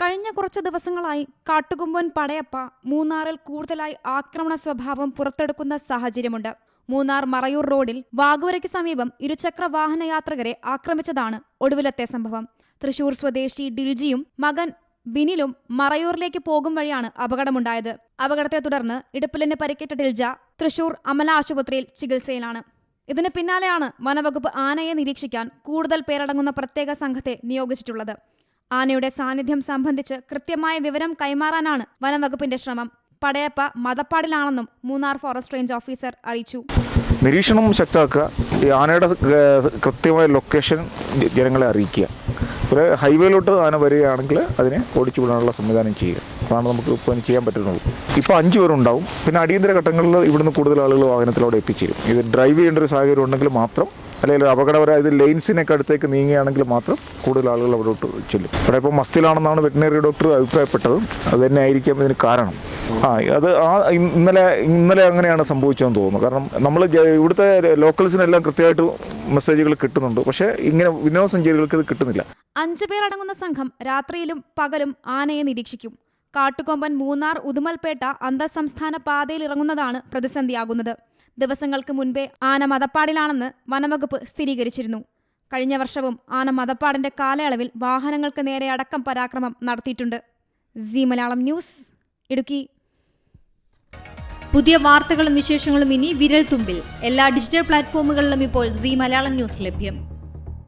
കഴിഞ്ഞ കുറച്ച് ദിവസങ്ങളായി കാട്ടുകൊമ്പൻ പടയപ്പ മൂന്നാറിൽ കൂടുതലായി ആക്രമണ സ്വഭാവം പുറത്തെടുക്കുന്ന സാഹചര്യമുണ്ട്. മൂന്നാർ മറയൂർ റോഡിൽ വാഗൂരയ്ക്ക് സമീപം ഇരുചക്ര വാഹന യാത്രികരെ ആക്രമിച്ചതാണ് ഒടുവിലത്തെ സംഭവം. തൃശൂർ സ്വദേശി ഡിൽജിയും മകൻ ബിനിലും മറയൂരിലേക്ക് പോകും വഴിയാണ് അപകടമുണ്ടായത്. അപകടത്തെ തുടർന്ന് ഇടുപ്പിലിന് പരിക്കേറ്റ ഡിൽജ തൃശൂർ അമല ആശുപത്രിയിൽ ചികിത്സയിലാണ്. ഇതിന് പിന്നാലെയാണ് വനവകുപ്പ് ആനയെ നിരീക്ഷിക്കാൻ കൂടുതൽ പേരടങ്ങുന്ന പ്രത്യേക സംഘത്തെ നിയോഗിച്ചിട്ടുള്ളത്. ആനയുടെ സാന്നിധ്യം സംബന്ധിച്ച് കൃത്യമായ വിവരം കൈമാറാനാണ് വനംവകുപ്പിന്റെ ശ്രമം. പടയപ്പ മതപ്പാടിലാണെന്നും മൂന്നാർ ഫോറസ്റ്റ് റേഞ്ച് ഓഫീസർ അറിയിച്ചു. നിരീക്ഷണം ശക്തമാക്കുക. ആനയുടെ കൃത്യമായ ലൊക്കേഷൻ ജനങ്ങളെ അറിയിക്കുക. ഒരു ഹൈവേയിലോട്ട് ആന വരികയാണെങ്കിൽ അതിനെ ഓടിച്ചു വിടാനുള്ള സംവിധാനം ചെയ്യുക. അതാണ് നമുക്ക് ഇപ്പോൾ ചെയ്യാൻ പറ്റുന്നുള്ളൂ ഇപ്പോൾ അഞ്ച് പേരുണ്ടാവും. പിന്നെ അടിയന്തര ഘട്ടങ്ങളിൽ ഇവിടുന്ന് കൂടുതൽ ആളുകൾ വാഹനത്തിലൂടെ എത്തിച്ചേരും. ഇത് ഡ്രൈവ് ചെയ്യേണ്ട ഒരു സാഹചര്യം ഉണ്ടെങ്കിൽ മാത്രം അല്ലെങ്കിൽ അപകടപരമായ ഇത് ലെയിൻസിനൊക്കെ അടുത്തേക്ക് നീങ്ങുകയാണെങ്കിൽ മാത്രം കൂടുതൽ ആളുകൾ അവിടോട്ട് ചെല്ലും. ഇവിടെ ഇപ്പോൾ മസ്തിലാണെന്നാണ് വെറ്റിനറി ഡോക്ടർ അഭിപ്രായപ്പെട്ടത്. അത് തന്നെ ആയിരിക്കാം ഇതിന് കാരണം. ആ അത് ആ ഇന്നലെ ഇന്നലെ അങ്ങനെയാണ് സംഭവിച്ചതെന്ന് തോന്നുന്നു. കാരണം നമ്മൾ ഇവിടുത്തെ ലോക്കൽസിനെല്ലാം കൃത്യമായിട്ട് മെസ്സേജുകൾ കിട്ടുന്നുണ്ട്. പക്ഷേ ഇങ്ങനെ വിനോദസഞ്ചാരികൾക്ക് ഇത് കിട്ടുന്നില്ല. അഞ്ചു പേരടങ്ങുന്ന സംഘം രാത്രിയിലും പകലും ആനയെ നിരീക്ഷിക്കും. കാട്ടുകൊമ്പൻ മൂന്നാർ ഉദുമൽപേട്ട അന്തർ സംസ്ഥാന പാതയിൽ ഇറങ്ങുന്നതാണ് പ്രതിസന്ധിയാകുന്നത്. ദിവസങ്ങൾക്ക് മുൻപേ ആന മതപ്പാടിലാണെന്ന് വനംവകുപ്പ് സ്ഥിരീകരിച്ചിരുന്നു. കഴിഞ്ഞ വർഷവും ആന മതപ്പാടിന്റെ കാലയളവിൽ വാഹനങ്ങൾക്ക് നേരെ അടക്കം പരാക്രമം നടത്തിയിട്ടുണ്ട്. Zee Malayalam news Idukki. പുതിയ വാർത്തകളും വിശേഷങ്ങളും ഇനി വിരൽ തുമ്പിൽ എല്ലാ ഡിജിറ്റൽ പ്ലാറ്റ്ഫോമുകളിലും ഇപ്പോൾ സി മലയാളം ന്യൂസ് ലഭ്യം.